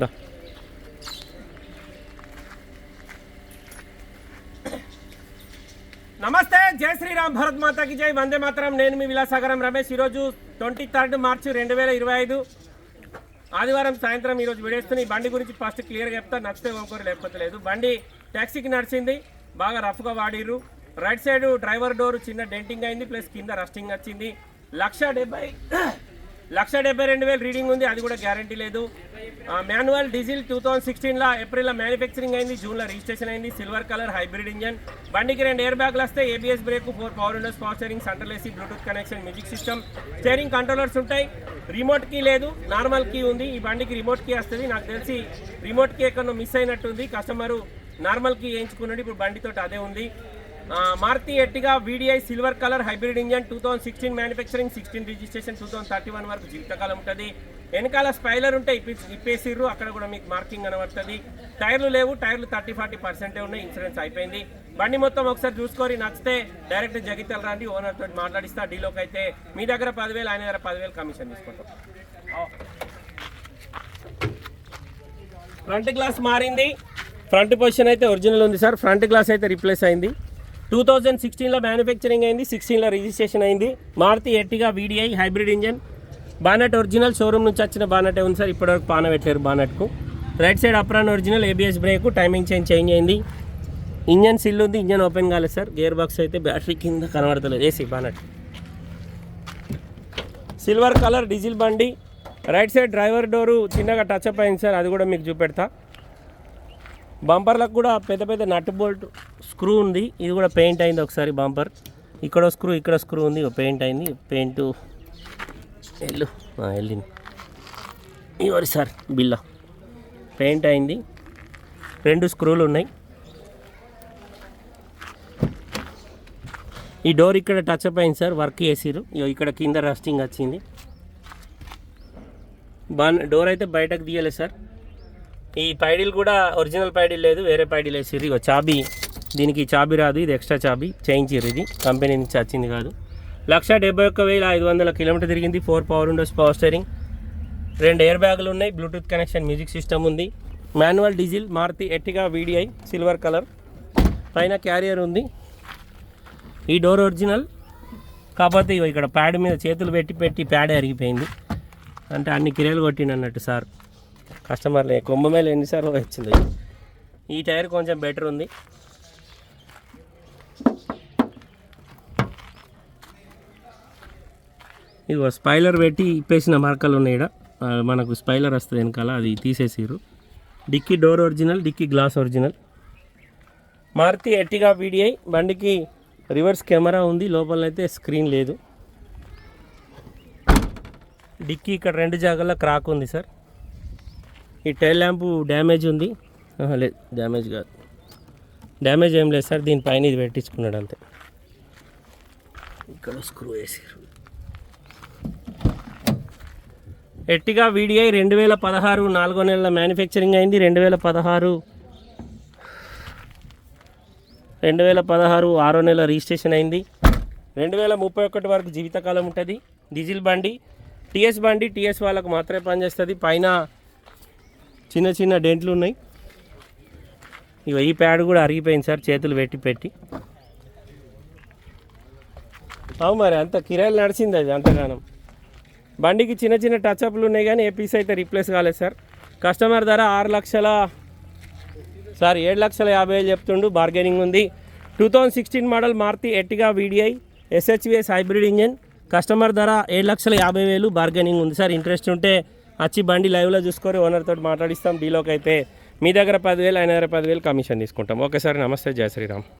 Да. నమస్తే జై శ్రీరామ్ భరత్ మాతాకి జై. వందే మాత్రం. నేను మీ విలాసాగరం రమేష్. ఈరోజు ట్వంటీ థర్డ్ మార్చ్ రెండు వేల ఇరవై ఐదు. ఆదివారం సాయంత్రం ఈరోజు విడేస్తున్న ఈ బండి గురించి ఫస్ట్ క్లియర్గా చెప్తా. నచ్చితే ఒక్కొక్కరు లేకపోతే లేదు. బండి ట్యాక్సీకి నడిచింది. బాగా రఫ్గా వాడిర్రు. రైట్ సైడ్ డ్రైవర్ డోర్ చిన్న డెంటింగ్ అయింది. ప్లస్ కింద రస్టింగ్ వచ్చింది. లక్ష డెబ్బై లక్ష డెబ్బై రెండు వేలు రీడింగ్ ఉంది. అది కూడా గ్యారంటీ లేదు. మాన్యువల్ డీజిల్ టూ థౌసండ్ సిక్స్టీన్లో ఏప్రిల్లో మ్యానుఫ్యాక్చరింగ్ అయింది జూన్లో రిజిస్ట్రేషన్ అయింది సిల్వర్ కలర్ హైబ్రిడ్ ఇంజన్. బండికి రెండు ఎయిర్ బ్యాగ్లు వస్తే ABS brake four power windows power steering central AC Bluetooth connection music system steering controllers ఉంటాయి. రిమోట్ కీ లేదు నార్మల్ కీ ఉంది. ఈ బండికి రిమోట్ కీ వస్తుంది. నాకు తెలిసి రిమోట్ కీ ఎక్కడో మిస్ అయినట్టుంది. కస్టమరు నార్మల్ కీ వేయించుకున్నాడు. ఇప్పుడు బండితో అదే ఉంది. Maruti Ertiga VDI silver colour hybrid engine two thousand sixteen manufacturing sixteen registration two thousand thirty one వరకు జీవితకాలం ఉంటుంది. వెనకాల స్పైలర్ ఉంటే ఇప్పి ఇప్పేసిర్రు. అక్కడ కూడా మీకు మార్కింగ్ కనబడుతుంది. టైర్లు లేవు. టైర్లు థర్టీ ఫార్టీ పర్సెంటే ఉన్నాయి. ఇన్సూరెన్స్ అయిపోయింది. బండి మొత్తం ఒకసారి చూసుకొని నచ్చితే డైరెక్ట్ జగిత్యాల రండి. ఓనర్ తోటి మాట్లాడిస్తా. డీలోకి అయితే మీ దగ్గర పదివేలు ఆయన దగ్గర పదివేలు కమిషన్ తీసుకుంటాం. ఫ్రంట్ గ్లాస్ మారింది. ఫ్రంట్ పొజిషన్ అయితే ఒరిజినల్ ఉంది సార్. ఫ్రంట్ గ్లాస్ అయితే రిప్లేస్ అయింది. టూ థౌజండ్ సిక్స్టీన్లో మ్యానుఫ్యాక్చరింగ్ అయింది. సిక్స్టీన్లో రిజిస్ట్రేషన్ అయింది. Maruti Ertiga VDI hybrid engine. Bonnet original showroom నుంచి వచ్చిన బానటే ఉంది సార్. ఇప్పటివరకు పాన పెట్టారు బానట్కు. Right side apron original ABS brake timing change change అయింది. ఇంజన్ సిల్ ఉంది ఇంజన్ ఓపెన్ కాలేదు సార్. గేర్ బాక్స్ అయితే బ్యాటరీ కింద కనబడతలేదు. AC bonnet. Silver colour diesel బండి. రైట్ సైడ్ డ్రైవర్ డోరు చిన్నగా టచ్ అప్ అయింది సార్. అది కూడా మీకు చూపెడతా. బంపర్లకు కూడా పెద్ద పెద్ద నట్ బోల్ట్ స్క్రూ ఉంది. ఇది కూడా పెయింట్ అయింది ఒకసారి బంపర్ ఇక్కడ స్క్రూ ఇక్కడ స్క్రూ ఉంది. పెయింట్ అయింది. పెయింట్ వెళ్ళు. వెళ్ళింది. ఇవరి సార్ బిల్ల పెయింట్ అయింది. రెండు స్క్రూలు ఉన్నాయి. ఈ డోర్ ఇక్కడ టచ్ అప్ అయింది సార్ వర్క్ చేసిరు ఇగో ఇక్కడ కింద రస్టింగ్ వచ్చింది. బాగా డోర్ అయితే బయటకు తీయలేదు సార్. ఈ పైడీలు కూడా ఒరిజినల్ పైడీలు లేదు వేరే పైడీలు వేసిర్రు. ఇక చాబీ దీనికి చాబీ రాదు ఇది ఎక్స్ట్రా చాబీ. చేయించారు ఇది. కంపెనీ నుంచి వచ్చింది కాదు. లక్ష డెబ్బై ఒక్క వేల ఐదు వందల కిలోమీటర్ తిరిగింది. Four power windows power steering రెండు ఎయిర్ బ్యాగులు ఉన్నాయి. బ్లూటూత్ కనెక్షన్ మ్యూజిక్ సిస్టమ్ ఉంది. Manual diesel Maruti Ertiga VDI silver colour పైన క్యారియర్ ఉంది. ఈ డోర్ ఒరిజినల్ కాకపోతే ఇక్కడ ప్యాడ్ మీద చేతులు పెట్టి పెట్టి ప్యాడ్ అరిగిపోయింది. అంటే అన్ని కిరేలు కొట్టిండు అన్నట్టు సార్. కస్టమర్లే కుంభమేళ ఎన్నిసార్లు వచ్చింది ఈ టైర్ కొంచెం బెటర్ ఉంది. ఇదిగో స్పైలర్ పెట్టి ఇప్పేసిన మార్కలు ఉన్నాయి ఈడ. మనకు స్పైలర్ వస్తుంది వెనకాల అది తీసేసిర్రు. Dicky door original dicky glass original. Maruti Ertiga VDI బండికి రివర్స్ కెమెరా ఉంది లోపలైతే స్క్రీన్ లేదు. డిక్కీ ఇక్కడ రెండు జాగాల్లో క్రాక్ ఉంది సార్. ఈ టైల్ ల్యాంపు డ్యామేజ్ ఉంది. లేదు డ్యామేజ్ కాదు. డ్యామేజ్ ఏం లేదు సార్ దీనిపైన ఇది పెట్టించుకున్నాడు అంతే. ఇక్కడ స్క్రూ వేసారు ఎట్టిగా వీడిఐ రెండు వేల పదహారు నాలుగో నెలల మ్యానుఫ్యాక్చరింగ్ అయింది. రెండు వేల పదహారు రెండు వేల పదహారు ఆరో నెల రిజిస్ట్రేషన్ అయింది. రెండు వేల ముప్పై ఒకటి వరకు జీవితకాలం ఉంటుంది. డీజిల్ బండి టీఎస్ బండి టీఎస్ వాళ్ళకు మాత్రమే పనిచేస్తుంది. పైన చిన్న చిన్న డెంట్లు ఉన్నాయి. ఇక ఈ ప్యాడ్ కూడా అరిగిపోయింది సార్ చేతులు పెట్టి పెట్టి. అవు మరి అంత కిరాయిలు నడిచింది అది అంతగానం. బండికి చిన్న చిన్న టచ్అప్లు ఉన్నాయి కానీ ఏ పీస్ అయితే రీప్లేస్ కాలేదు సార్ కస్టమర్ ధర ఆరు లక్షల సార్ ఏడు లక్షల యాభై వేలు చెప్తుండు. బార్గెనింగ్ ఉంది. Two thousand sixteen model Maruti Ertiga VDI SHVS hybrid engine customer ధర ఏడు లక్షల యాభై వేలు. బార్గెనింగ్ ఉంది సార్ ఇంట్రెస్ట్ ఉంటే వచ్చి బండి లైవ్లో చూసుకొని ఓనర్తో మాట్లాడిస్తాం. డీలోకి అయితే మీ దగ్గర పదివేలు ఆయన దగ్గర పదివేలు కమిషన్ తీసుకుంటాం. ఓకే సార్ నమస్తే. జయ శ్రీరామ్.